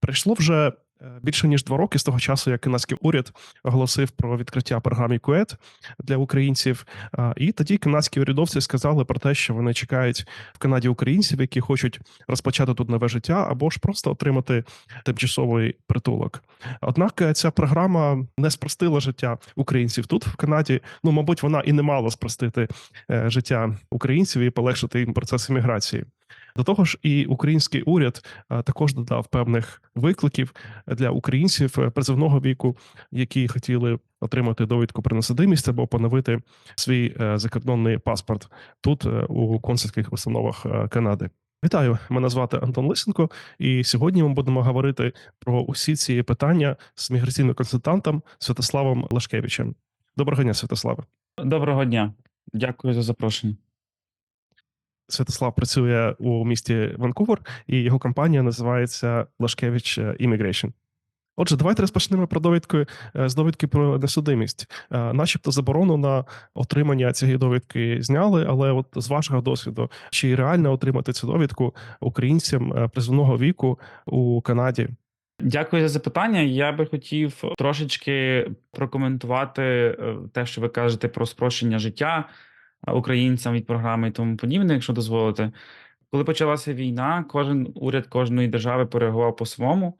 Прийшло вже е, більше ніж два роки з того часу, як канадський уряд оголосив про відкриття програми КУЕТ для українців. І тоді канадські урядовці сказали про те, що вони чекають в Канаді українців, які хочуть розпочати тут нове життя, або ж просто отримати тимчасовий притулок. Однак е, ця програма не спростила життя українців тут, в Канаді. Ну, мабуть, вона і не мала спростити е, життя українців і полегшити їм процес імміграції. До того ж, і український уряд е, також додав певних викликів для українців е, призовного віку, які хотіли отримати довідку про несудимість або поновити свій е, закордонний паспорт тут у консульських установах Канади. Вітаю, мене звати Антон Лисенко, і сьогодні ми будемо говорити про усі ці питання з міграційним консультантом Святославом Лашкевичем. Доброго дня, Святославе. Доброго дня, дякую за запрошення. Святослав працює у місті Ванкувер, і його компанія називається Лашкевич Immigration. Отже, давайте розпочнемо про довідку е, з довідки про несудимість. Е, Начебто заборону на отримання цієї довідки зняли, але от з вашого досвіду, чи реально отримати цю довідку українцям е, призовного віку у Канаді? Дякую за запитання. Я би хотів трошечки прокоментувати е, те, що ви кажете про спрощення життя е, українцям від програми і тому подібне, якщо дозволите. Коли почалася війна, кожен уряд кожної держави пореагував по-своєму.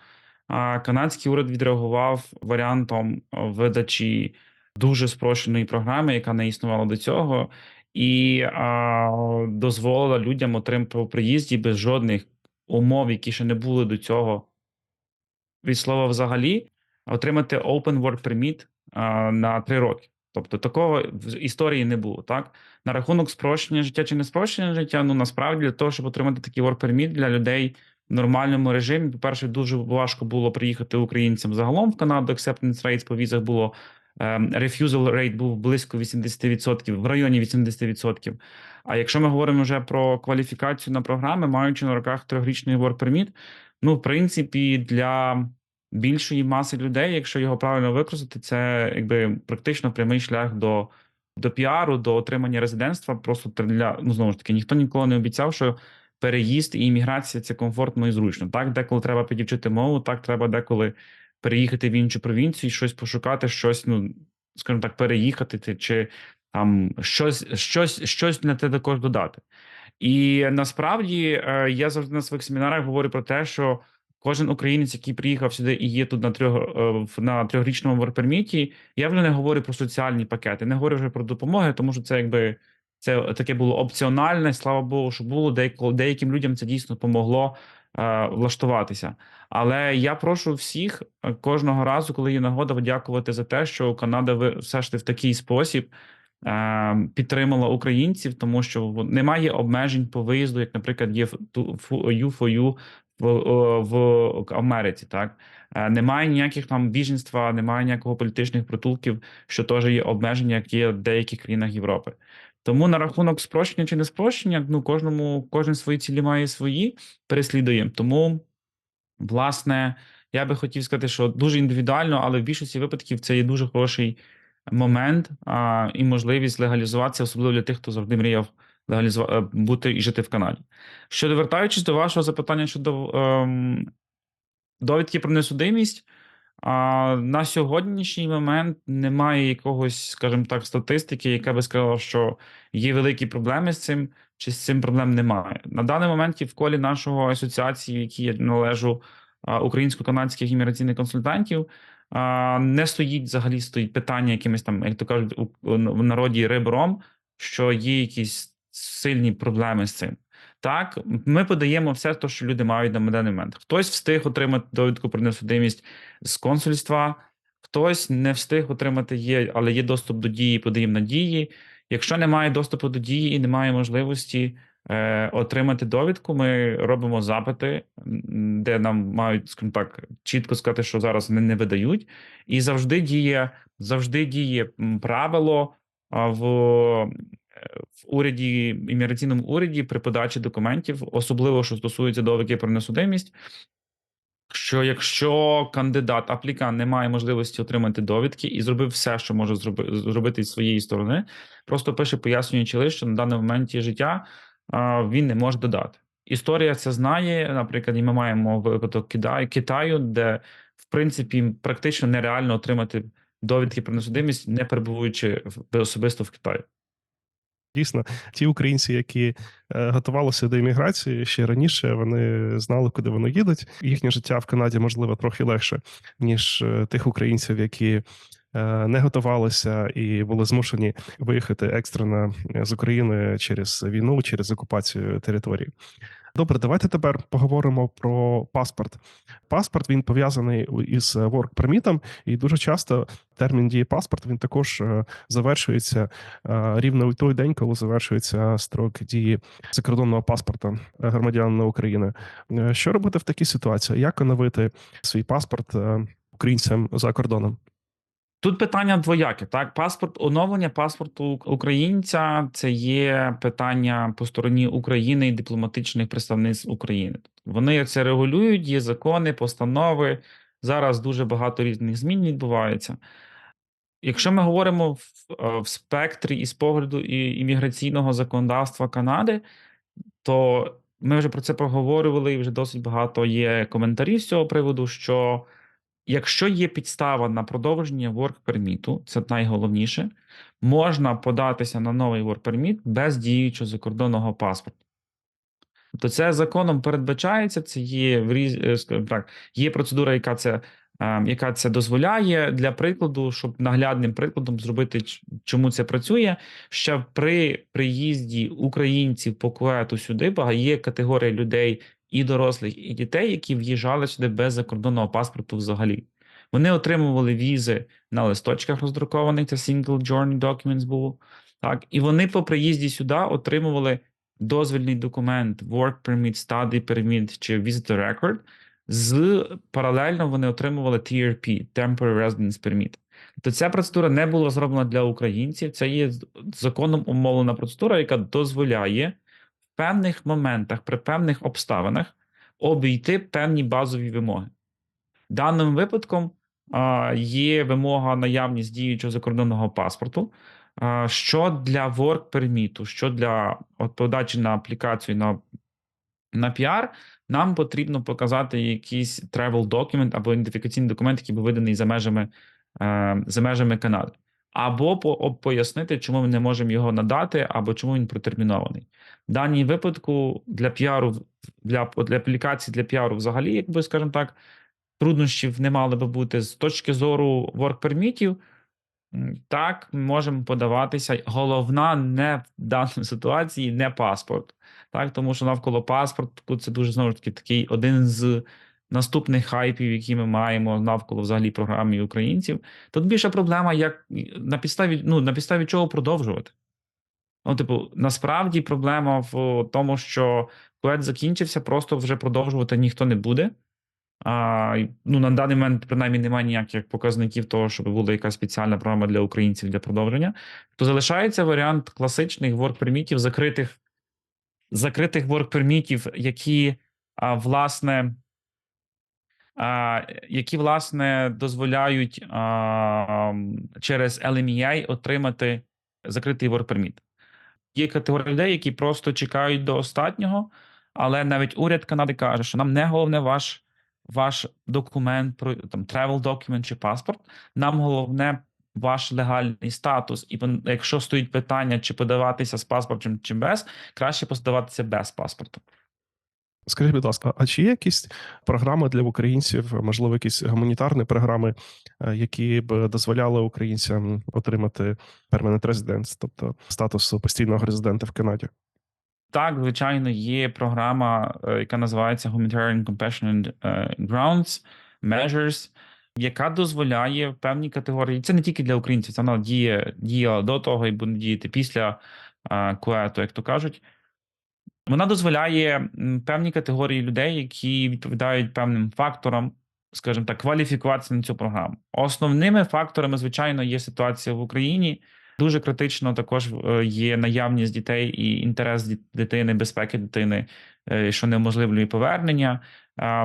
А канадський уряд відреагував варіантом видачі дуже спрощеної програми, яка не існувала до цього, і а, дозволила людям отримати приїзді без жодних умов, які ще не були до цього від слова взагалі, отримати Open Work Permit а, на три роки. Тобто такого в історії не було. Так на рахунок спрощення життя чи не спрощення життя. Ну насправді для того, щоб отримати такий Work Permit для людей в нормальному режимі. По перше, дуже важко було приїхати українцям загалом в Канаду. Acceptance rates по візах було ем, refusal rate був близько 80%, в районі 80%. А якщо ми говоримо вже про кваліфікацію на програми, маючи на руках трьохрічний Work Permit, ну в принципі для більшої маси людей, якщо його правильно використати, це якби практично прямий шлях до. До піару, до отримання резидентства, просто для ну знову ж таки ніхто ніколи не обіцяв, що переїзд і імміграція це комфортно і зручно. Так, деколи треба підівчити мову, так треба деколи переїхати в іншу провінцію, щось пошукати, щось, ну скажімо так, переїхати чи там щось, щось, щось на те також додати. І насправді е, я завжди на своїх семінарах говорю про те, що кожен українець, який приїхав сюди і є тут на трьох е, на трьохрічному ворперміті, я вже не говорю про соціальні пакети, не говорю вже про допомоги, тому що це якби це таке було опціональне. Слава Богу, що було деяко деяким людям це дійсно допомогло е, влаштуватися. Але я прошу всіх е, кожного разу, коли є нагода, подякувати за те, що Канада ви все ж таки в такий спосіб. Підтримала українців, тому що немає обмежень по виїзду, як, наприклад, є в U4U в, в Америці, так немає ніяких там біженства, немає ніякого політичних притулків, що теж є обмеження, які є в деяких країнах Європи. Тому на рахунок спрощення чи не спрощення, ну кожному кожен свої цілі має свої переслідує. Тому, власне, я би хотів сказати, що дуже індивідуально, але в більшості випадків це є дуже хороший момент а, і можливість легалізуватися, особливо для тих, хто завжди мріяв е, бути і жити в Канаді. Щодо вертаючись до вашого запитання щодо ем, довідки про несудимість, а на сьогоднішній момент немає якогось, скажімо так, статистики, яка би сказала, що є великі проблеми з цим, чи з цим проблем немає. На даний момент в колі нашого асоціації, в якій я належу українсько-канадських імміграційних консультантів, не стоїть взагалі стоїть питання якимось там, як то кажуть, в народі ребром, що є якісь сильні проблеми з цим. Так, ми подаємо все, те, що люди мають на даний момент. Хтось встиг отримати довідку про несудимість з консульства, хтось не встиг отримати є, але є доступ до дії, подаємо на дії. Якщо немає доступу до дії і немає можливості е, отримати довідку, ми робимо запити, де нам мають, скажімо так, чітко сказати, що зараз не, не видають, і завжди діє, завжди діє правило в в уряді імміграційному уряді при подачі документів, особливо що стосується довідки про несудимість. Що якщо кандидат аплікант не має можливості отримати довідки і зробив все, що може зробити з своєї сторони, просто пише пояснюючи лише, що на даному моменті життя він не може додати. Історія це знає. Наприклад, і ми маємо випадок Китаю, де в принципі практично нереально отримати довідки про несудимість, не перебуваючи особисто в Китаї. Дійсно, ті українці, які е, готувалися до імміграції ще раніше, вони знали, куди вони їдуть. Їхнє життя в Канаді можливо трохи легше, ніж е, тих українців, які е, не готувалися і були змушені виїхати екстрено з України через війну, через окупацію території. Добре, давайте тепер поговоримо про паспорт. Паспорт він пов'язаний із work permit, і дуже часто термін дії паспорт він також е, завершується е, рівно у той день, коли завершується строк дії закордонного паспорта е, громадянина України. Е, Що робити в такій ситуації? Як оновити свій паспорт е, українцям за кордоном? Тут питання двояке. Так, паспорт, оновлення паспорту українця це є питання по стороні України і дипломатичних представництв України. Вони це регулюють, є закони, постанови. Зараз дуже багато різних змін відбувається. Якщо ми говоримо в, е, в спектрі і з погляду імміграційного законодавства Канади, то ми вже про це проговорювали, і вже досить багато є коментарів з цього приводу, що якщо є підстава на продовження work permit, це найголовніше, можна податися на новий work permit без діючого закордонного паспорту. Тобто це законом передбачається, це є е, так, є процедура, яка це, е, яка це дозволяє для прикладу, щоб наглядним прикладом зробити, чому це працює. Ще при приїзді українців по куету сюди є категорія людей і дорослих, і дітей, які в'їжджали сюди без закордонного паспорту взагалі. Вони отримували візи на листочках роздрукованих, це single journey documents було. Так, і вони по приїзді сюди отримували дозвільний документ, work permit, study permit чи visitor record, з паралельно вони отримували TRP, Temporary Residence Permit. Тобто ця процедура не була зроблена для українців. Це є законом умовлена процедура, яка дозволяє певних моментах, при певних обставинах обійти певні базові вимоги. Даним випадком є вимога наявність діючого закордонного паспорту. Що для work permit, що для подачі на аплікацію на, на PR, нам потрібно показати якийсь travel document або ідентифікаційний документ, який був виданий за межами, е, за межами Канади. Або по, пояснити, чому ми не можемо його надати, або чому він протермінований. В даній випадку для піару, для, для аплікації для піару взагалі, якби скажімо так, труднощів не мали би бути з точки зору М, Так, ми можемо подаватися. Головна не в даній ситуації не паспорт. Так, тому що навколо паспорту це дуже знову ж таки такий один з наступних хайпів, які ми маємо навколо взагалі програми українців. Тут більша проблема, як на підставі, ну, на підставі чого продовжувати. Ну, типу, насправді проблема в тому, що квет закінчився, просто вже продовжувати ніхто не буде. А, ну, на даний момент, принаймні, немає ніяких показників того, щоб була якась спеціальна програма для українців для продовження. То залишається варіант класичних work-пермітів, закритих, закритих work-пермітів, які, а, власне, які, власне, дозволяють через LMEA отримати закритий work-permit. Є категорія людей, які просто чекають до останнього, але навіть уряд Канади каже, що нам не головне ваш, ваш документ, там travel document чи паспорт. Нам головне ваш легальний статус. І якщо стоїть питання, чи подаватися з паспортом чи без, краще подаватися без паспорту. Скажіть, будь ласка, а чи є якісь програми для українців, можливо, якісь гуманітарні програми, е, які б дозволяли українцям отримати permanent residence, тобто статус постійного резидента в Канаді? Так, звичайно, є програма, е, яка називається Humanitarian Compassion е, Grounds Measures, яка дозволяє в певній категорії. Це не тільки для українців, це вона діє діяла до того і буде діяти після куету, як то кажуть. Вона дозволяє м, певній категорії людей, які відповідають певним факторам, скажімо так, кваліфікуватися на цю програму. Основними факторами, звичайно, є ситуація в Україні. Дуже критично також е, є наявність дітей і інтерес дитини, безпеки дитини, е, що неможливлює повернення.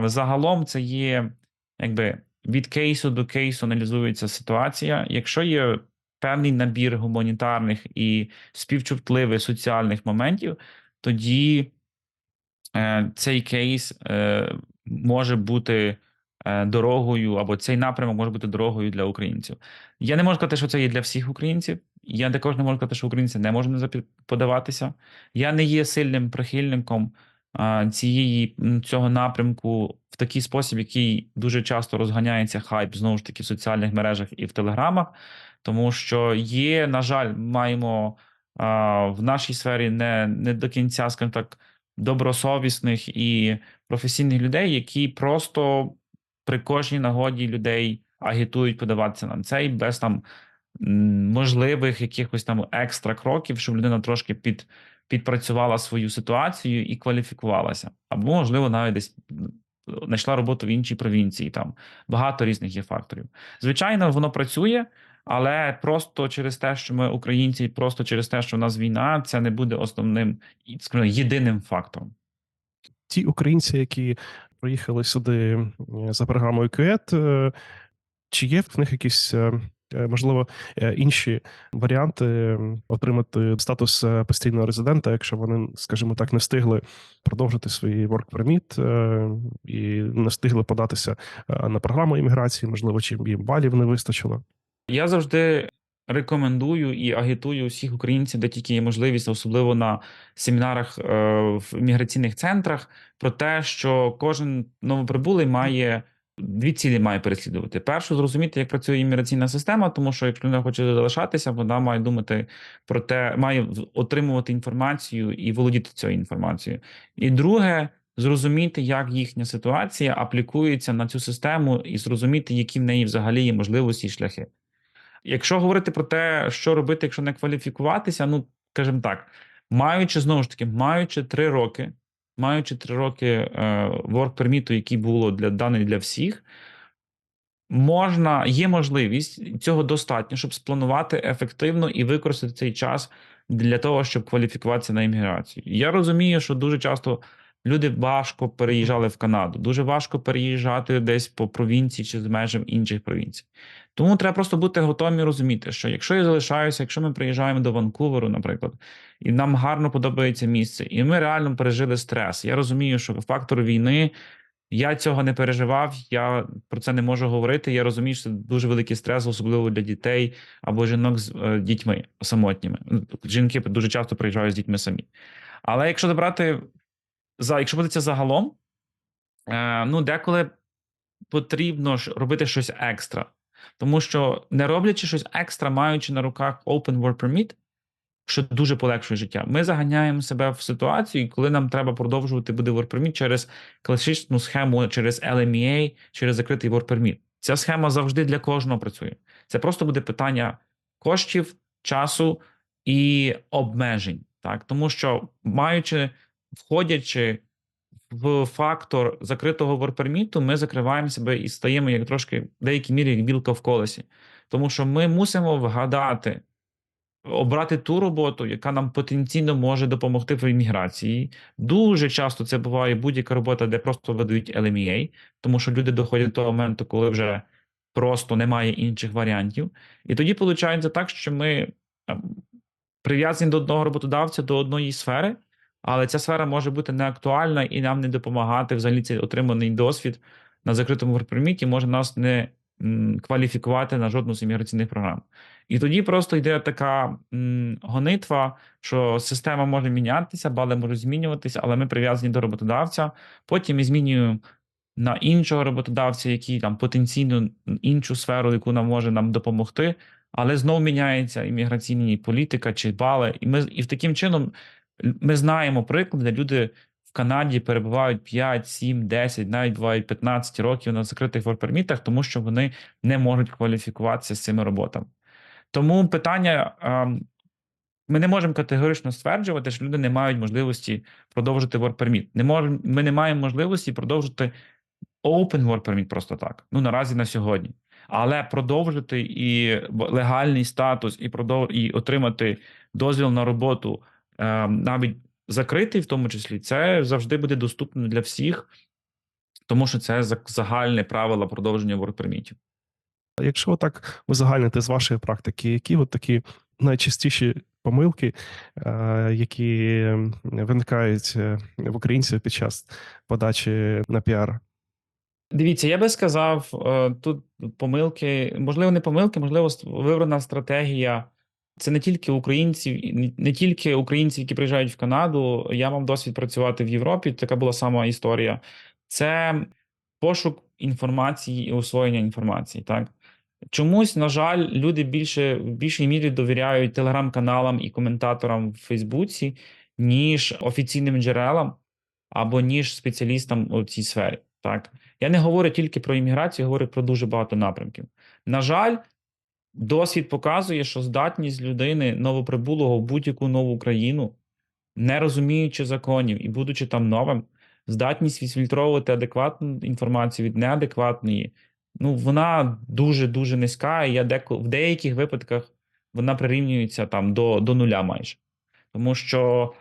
Загалом це є якби від кейсу до кейсу аналізується ситуація. Якщо є певний набір гуманітарних і співчутливих соціальних моментів, тоді е, цей кейс е, може бути е, дорогою, або цей напрямок може бути дорогою для українців. Я не можу сказати, що це є для всіх українців. Я також не можу сказати, що українці не можуть подаватися. Я не є сильним прихильником цієї цього напрямку в такий спосіб, який дуже часто розганяється хайп знову ж таки в соціальних мережах і в телеграмах, тому що є, на жаль, маємо в нашій сфері не, не до кінця, скажімо так, добросовісних і професійних людей, які просто при кожній нагоді людей агітують подаватися на цей без там можливих якихось там екстра кроків, щоб людина трошки під, підпрацювала свою ситуацію і кваліфікувалася, або можливо навіть десь знайшла роботу в іншій провінції. Там багато різних є факторів. Звичайно, воно працює. Але просто через те, що ми українці, просто через те, що в нас війна, це не буде основним скажімо, єдиним фактором. Ті українці, які приїхали сюди е, за програмою КУЕТ, е, чи є в них якісь, е, можливо, інші варіанти отримати статус постійного резидента, якщо вони, скажімо так, не встигли продовжити свій work permit і не встигли податися на програму імміграції, можливо, чи їм балів не вистачило? Я завжди рекомендую і агітую всіх українців, де тільки є можливість, особливо на семінарах е, в міграційних центрах, про те, що кожен новоприбулий має. Дві цілі має переслідувати. Першу зрозуміти, як працює імміграційна система, тому що якщо людина хоче залишатися, вона має думати про те, має отримувати інформацію і володіти цією інформацією. І друге, зрозуміти, як їхня ситуація аплікується на цю систему, і зрозуміти, які в неї взагалі є можливості і шляхи. Якщо говорити про те, що робити, якщо не кваліфікуватися, ну скажімо так, маючи знову ж таки, маючи три роки, маючи три роки permit, який було для даний для всіх, можна, є можливість цього достатньо, щоб спланувати ефективно і використати цей час для того, щоб кваліфікуватися на імміграцію. Я розумію, що дуже часто люди важко переїжджали в Канаду, дуже важко переїжджати десь по провінції чи з межам інших провінцій. Тому треба просто бути готовим і розуміти, що якщо я залишаюся, якщо ми приїжджаємо до Ванкуверу, наприклад, і нам гарно подобається місце, і ми реально пережили стрес. Я розумію, що фактор війни. Я цього не переживав, я про це не можу говорити. Я розумію, що це дуже великий стрес, особливо для дітей або жінок з е, дітьми самотніми. Жінки дуже часто приїжджають з дітьми самі. Але якщо добрати за, якщо подивитися загалом, е, ну деколи потрібно ж робити щось екстра. Тому що не роблячи щось екстра, маючи на руках Open Work Permit, що дуже полегшує життя, ми заганяємо себе в ситуацію, коли нам треба продовжувати буде Work Permit через класичну схему, через LMEA, через закритий Work Permit. Ця схема завжди для кожного працює. Це просто буде питання коштів, часу і обмежень. Так? Тому що, маючи, входячи в фактор закритого ворперміту, ми закриваємо себе і стаємо як трошки в деякій мірі як білка в колесі. Тому що ми мусимо вгадати, обрати ту роботу, яка нам потенційно може допомогти в імміграції. Дуже часто це буває будь-яка робота, де просто видають LMEA, тому що люди доходять до того моменту, коли вже просто немає інших варіантів. І тоді виходить так, що ми прив'язані до одного роботодавця, до одної сфери, але ця сфера може бути неактуальна і нам не допомагати взагалі цей отриманий досвід на закритому верприміті може нас не кваліфікувати на жодну з імміграційних програм. І тоді просто йде така гонитва, що система може мінятися, бали можуть змінюватися, але ми прив'язані до роботодавця. Потім ми змінюємо на іншого роботодавця, який там потенційно іншу сферу, яку нам може нам допомогти, але знову міняється імміграційна політика чи бали. І ми і в таким чином ми знаємо приклади, де люди в Канаді перебувають 5, 7, 10, навіть бувають 15 років на закритих ворпермітах, тому що вони не можуть кваліфікуватися з цими роботами. Тому питання. Ми не можемо категорично стверджувати, що люди не мають можливості продовжити work permit. Не можемо, ми не маємо можливості продовжити open work просто так. Ну наразі на сьогодні. Але продовжити і легальний статус, і продов... і отримати дозвіл на роботу навіть закритий, в тому числі, це завжди буде доступно для всіх, тому що це загальне правило продовження permit. Якщо так узагальнити з вашої практики, які от такі найчастіші помилки, е, які виникають е, в українців під час подачі на піар? Дивіться, я би сказав, е, тут помилки, можливо, не помилки, можливо, вибрана стратегія. Це не тільки українців, не- тільки українці, які приїжджають в Канаду. Я мав досвід працювати в Європі. Така була сама історія. Це пошук інформації і освоєння інформації. Так чомусь, на жаль, люди більше в більшій мірі довіряють телеграм-каналам і коментаторам в Фейсбуці, ніж офіційним джерелам або ніж спеціалістам у цій сфері. Так я не говорю тільки про імміграцію, говорю про дуже багато напрямків. На жаль, досвід показує, що здатність людини новоприбулого в будь-яку нову країну, не розуміючи законів і будучи там новим, здатність відфільтровувати адекватну інформацію від неадекватної, ну вона дуже дуже низька. І я деко в деяких випадках вона прирівнюється там до, до нуля майже. Тому що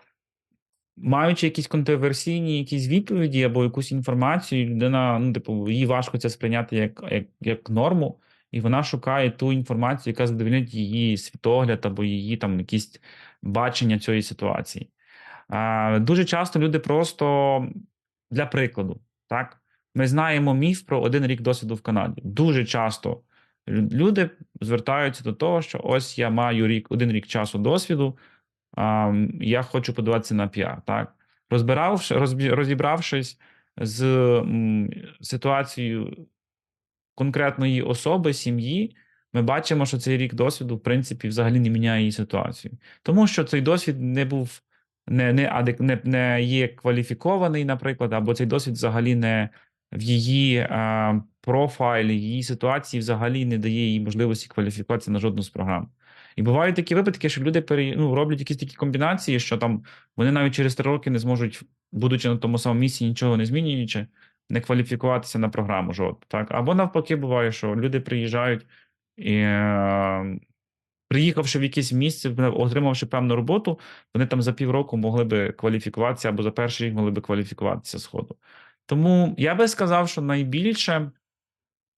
маючи якісь контроверсійні якісь відповіді або якусь інформацію, людина, ну, типу, їй важко це сприйняти як, як, як норму, і вона шукає ту інформацію, яка задовольнить її світогляд або її там якісь бачення цієї ситуації. А, дуже часто люди просто для прикладу, так, ми знаємо міф про один рік досвіду в Канаді. Дуже часто люди звертаються до того, що ось я маю рік, один рік часу досвіду, а, я хочу подаватися на піар. Так? Розбиравши, розібравшись з ситуацією конкретної особи, сім'ї, ми бачимо, що цей рік досвіду, в принципі, взагалі не міняє її ситуацію. Тому що цей досвід не був не, не, адек, не, не є кваліфікований, наприклад, або цей досвід взагалі не в її а, профайлі, її ситуації взагалі не дає їй можливості кваліфікації на жодну з програм. І бувають такі випадки, що люди пере, ну, роблять якісь такі комбінації, що там вони навіть через три роки не зможуть, будучи на тому самому місці, нічого не змінюючи, не кваліфікуватися на програму жодну. Так? Або навпаки, буває, що люди приїжджають і. е, Приїхавши в якесь місце, отримавши певну роботу, вони там за півроку могли би кваліфікуватися або за перший рік могли би кваліфікуватися з. Тому я би сказав, що найбільше,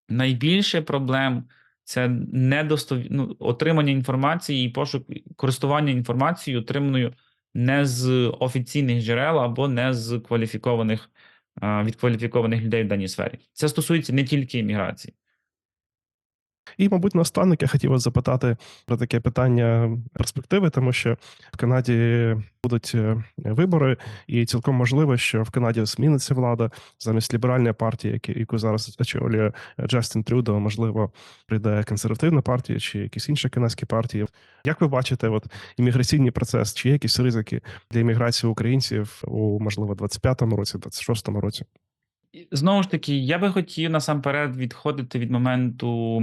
найбільше проблем це недостов... ну, отримання інформації і пошук користування інформацією, отриманою не з офіційних джерел або не з кваліфікованих від кваліфікованих людей в даній сфері. Це стосується не тільки імміграції. І, мабуть, наостанок я хотів вас запитати про таке питання перспективи, тому що в Канаді будуть е, вибори, і цілком можливо, що в Канаді зміниться влада замість ліберальної партії, яку зараз очолює Джастін Трюдо, можливо, прийде консервативна партія чи якісь інші канадські партії. Як ви бачите, от імміграційний процес, чи є якісь ризики для імміграції українців у можливо 25-му році, 26-му році? Знову ж таки, я би хотів насамперед відходити від моменту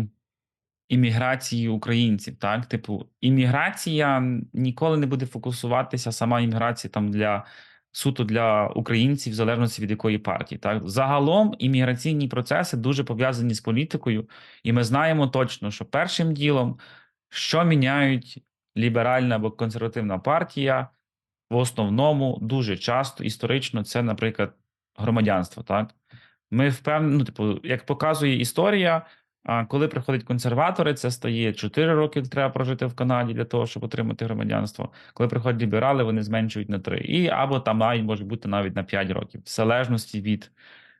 імміграції українців. Так, типу, імміграція ніколи не буде фокусуватися сама імміграція там для суто для українців, в залежності від якої партії. Так, загалом імміграційні процеси дуже пов'язані з політикою, і ми знаємо точно, що першим ділом, що міняють ліберальна або консервативна партія, в основному дуже часто історично це, наприклад, громадянство. Так, ми впевнені, ну, типу, як показує історія. А коли приходять консерватори, це стає 4 роки треба прожити в Канаді для того, щоб отримати громадянство. Коли приходять ліберали, вони зменшують на 3. І або там навіть може бути навіть на 5 років, в залежності від,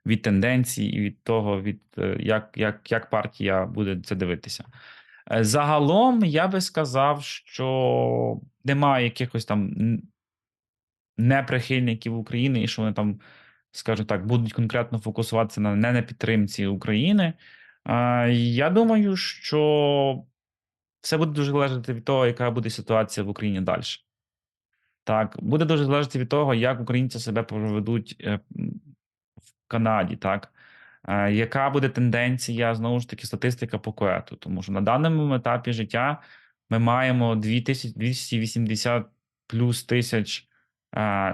від тенденцій і від того, від е, як, як, як партія буде це дивитися. Е, Загалом я би сказав, що немає якихось там неприхильників України, і що вони там, скажімо так, будуть конкретно фокусуватися на не на підтримці України. Я думаю, що все буде дуже залежати від того, яка буде ситуація в Україні далі. Так, буде дуже залежати від того, як українці себе поведуть е, в Канаді, так. Яка буде тенденція, знову ж таки, статистика по коету? Тому що на даному етапі життя ми маємо 2000 280 плюс тисяч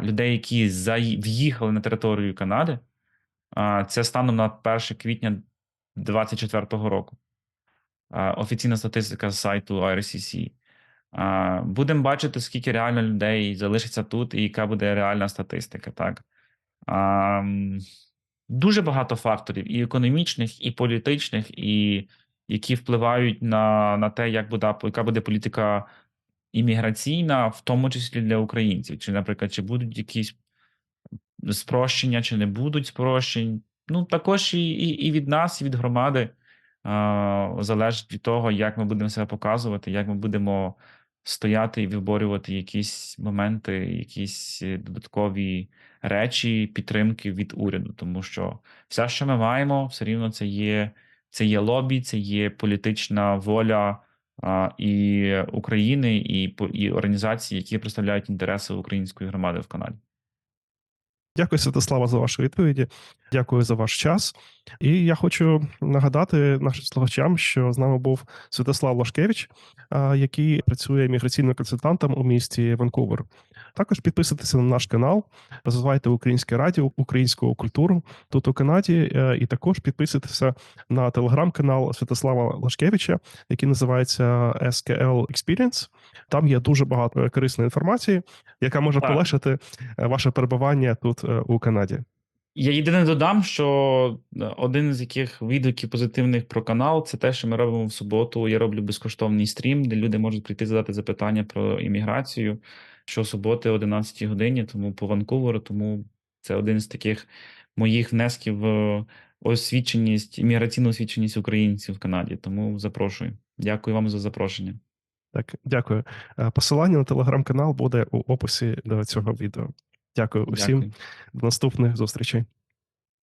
людей, які заї- в'їхали на територію Канади. Це станом на 1 квітня 2024 року. Офіційна статистика з сайту IRCC. Будемо бачити, скільки реально людей залишиться тут, і яка буде реальна статистика. Так? Дуже багато факторів, і економічних, і політичних, і які впливають на, на те, як буде, яка буде політика імміграційна, в тому числі для українців? Чи, наприклад, чи будуть якісь спрощення, чи не будуть спрощень? Ну, також і, і, і від нас, і від громади залежить від того, як ми будемо себе показувати, як ми будемо стояти і виборювати якісь моменти, якісь е, додаткові речі, підтримки від уряду, тому що все, що ми маємо, все рівно це є, це є лобі, це є політична воля і України, і, і організацій, які представляють інтереси української громади в Канаді. Дякую, Святослава, за ваші відповіді. Дякую за ваш час. І я хочу нагадати нашим слухачам, що з нами був Святослав Лашкевич, який працює міграційним консультантом у місті Ванкувер. Також підписуйтесь на наш канал, розвивайте українське радіо, українську культуру тут у Канаді. е, І також підписуйтеся на телеграм-канал Святослава Лашкевича, який називається SKL Experience. Там є дуже багато корисної інформації, яка може Так. полегшити е, ваше перебування тут е, у Канаді. Я єдине додам, що один з яких відгуків позитивних про канал це те, що ми робимо в суботу. Я роблю безкоштовний стрім, де люди можуть прийти задати запитання про імміграцію щосуботи о 11 годині, тому по Ванкуверу. Тому це один з таких моїх внесків в освіченість, міграційну освіченість українців в Канаді. Тому запрошую. Дякую вам за запрошення. Так, дякую. Е, Посилання на телеграм-канал буде у описі до цього відео. Дякую усім. Дякую. До наступних зустрічей.